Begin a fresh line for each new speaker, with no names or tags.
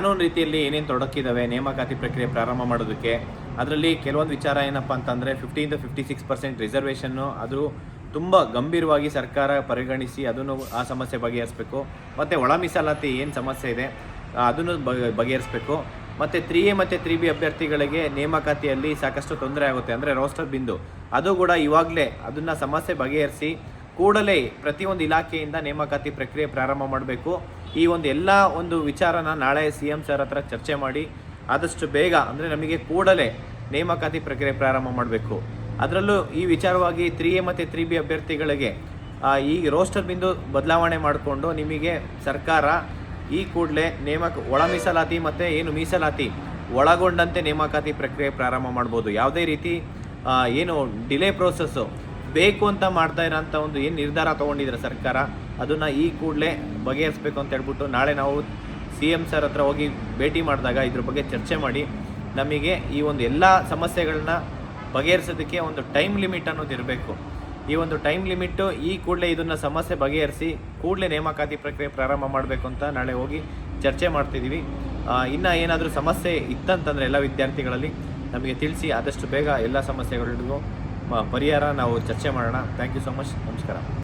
ಕಾನೂನು ರೀತಿಯಲ್ಲಿ ಏನೇನು ತೊಡಕಿದ್ದಾವೆ ನೇಮಕಾತಿ ಪ್ರಕ್ರಿಯೆ ಪ್ರಾರಂಭ ಮಾಡೋದಕ್ಕೆ, ಅದರಲ್ಲಿ ಕೆಲವೊಂದು ವಿಚಾರ ಏನಪ್ಪ ಅಂತಂದರೆ ಫಿಫ್ಟಿಯಿಂದ ಫಿಫ್ಟಿ ಸಿಕ್ಸ್ ಪರ್ಸೆಂಟ್ ರಿಸರ್ವೇಷನ್ನು ಅದು ತುಂಬ ಗಂಭೀರವಾಗಿ ಸರ್ಕಾರ ಪರಿಗಣಿಸಿ ಅದನ್ನು ಆ ಸಮಸ್ಯೆ ಬಗೆಹರಿಸಬೇಕು. ಮತ್ತು ಒಳ ಮೀಸಲಾತಿ ಏನು ಸಮಸ್ಯೆ ಇದೆ, ಅದನ್ನು ಬಗೆಹರಿಸಬೇಕು. ಮತ್ತು ತ್ರೀ ಎ ಮತ್ತು ತ್ರೀ ಬಿ ಅಭ್ಯರ್ಥಿಗಳಿಗೆ ನೇಮಕಾತಿಯಲ್ಲಿ ಸಾಕಷ್ಟು ತೊಂದರೆ ಆಗುತ್ತೆ. ಅಂದರೆ ರೋಸ್ಟರ್ ಬಿಂದು. ಅದು ಕೂಡ ಇವಾಗಲೇ ಅದನ್ನು ಸಮಸ್ಯೆ ಬಗೆಹರಿಸಿ ಕೂಡಲೇ ಪ್ರತಿಯೊಂದು ಇಲಾಖೆಯಿಂದ ನೇಮಕಾತಿ ಪ್ರಕ್ರಿಯೆ ಪ್ರಾರಂಭ ಮಾಡಬೇಕು. ಈ ಒಂದು ಎಲ್ಲ ಒಂದು ವಿಚಾರನ ನಾಳೆ ಸಿ ಎಂ ಸರ್ ಹತ್ರ ಚರ್ಚೆ ಮಾಡಿ, ಆದಷ್ಟು ಬೇಗ, ಅಂದರೆ ನಮಗೆ ಕೂಡಲೇ ನೇಮಕಾತಿ ಪ್ರಕ್ರಿಯೆ ಪ್ರಾರಂಭ ಮಾಡಬೇಕು. ಅದರಲ್ಲೂ ಈ ವಿಚಾರವಾಗಿ ತ್ರೀ ಎ ಮತ್ತು ತ್ರೀ ಬಿ ಅಭ್ಯರ್ಥಿಗಳಿಗೆ ಈ ರೋಸ್ಟರ್ ಬಿಂದು ಬದಲಾವಣೆ ಮಾಡಿಕೊಂಡು ನಿಮಗೆ ಸರ್ಕಾರ ಈ ಕೂಡಲೇ ನೇಮಕ ಒಳ ಮೀಸಲಾತಿ ಮತ್ತು ಏನು ಮೀಸಲಾತಿ ಒಳಗೊಂಡಂತೆ ನೇಮಕಾತಿ ಪ್ರಕ್ರಿಯೆ ಪ್ರಾರಂಭ ಮಾಡ್ಬೋದು. ಯಾವುದೇ ರೀತಿ ಏನು ಡಿಲೇ ಪ್ರೋಸೆಸ್ಸು ಬೇಕು ಅಂತ ಮಾಡ್ತಾ ಇರೋಂಥ ಒಂದು ಏನು ನಿರ್ಧಾರ ತೊಗೊಂಡಿದ್ರೆ ಸರ್ಕಾರ? ಅದನ್ನು ಈ ಕೂಡಲೇ ಬಗೆಹರಿಸ್ಬೇಕು ಅಂತ ಹೇಳ್ಬಿಟ್ಟು ನಾಳೆ ನಾವು ಸಿ ಎಂ ಸರ್ ಹತ್ರ ಹೋಗಿ ಭೇಟಿ ಮಾಡಿದಾಗ ಇದ್ರ ಬಗ್ಗೆ ಚರ್ಚೆ ಮಾಡಿ ನಮಗೆ ಈ ಒಂದು ಎಲ್ಲ ಸಮಸ್ಯೆಗಳನ್ನ ಬಗೆಹರಿಸೋದಕ್ಕೆ ಒಂದು ಟೈಮ್ ಲಿಮಿಟ್ ಅನ್ನೋದು ಇರಬೇಕು. ಈ ಒಂದು ಟೈಮ್ ಲಿಮಿಟ್ಟು ಈ ಕೂಡಲೇ ಇದನ್ನು ಸಮಸ್ಯೆ ಬಗೆಹರಿಸಿ ಕೂಡಲೇ ನೇಮಕಾತಿ ಪ್ರಕ್ರಿಯೆ ಪ್ರಾರಂಭ ಮಾಡಬೇಕು ಅಂತ ನಾಳೆ ಹೋಗಿ ಚರ್ಚೆ ಮಾಡ್ತಿದ್ದೀವಿ ಇನ್ನು ಏನಾದರೂ ಸಮಸ್ಯೆ ಇತ್ತಂತಂದರೆ ಎಲ್ಲ ವಿದ್ಯಾರ್ಥಿಗಳಲ್ಲಿ ನಮಗೆ ತಿಳಿಸಿ ಆದಷ್ಟು ಬೇಗ ಎಲ್ಲ ಸಮಸ್ಯೆಗಳಿಗೂ ಪರಿಹಾರ ನಾವು ಚರ್ಚೆ ಮಾಡೋಣ. ಥ್ಯಾಂಕ್ ಯು ಸೊ ಮಚ್ ನಮಸ್ಕಾರ.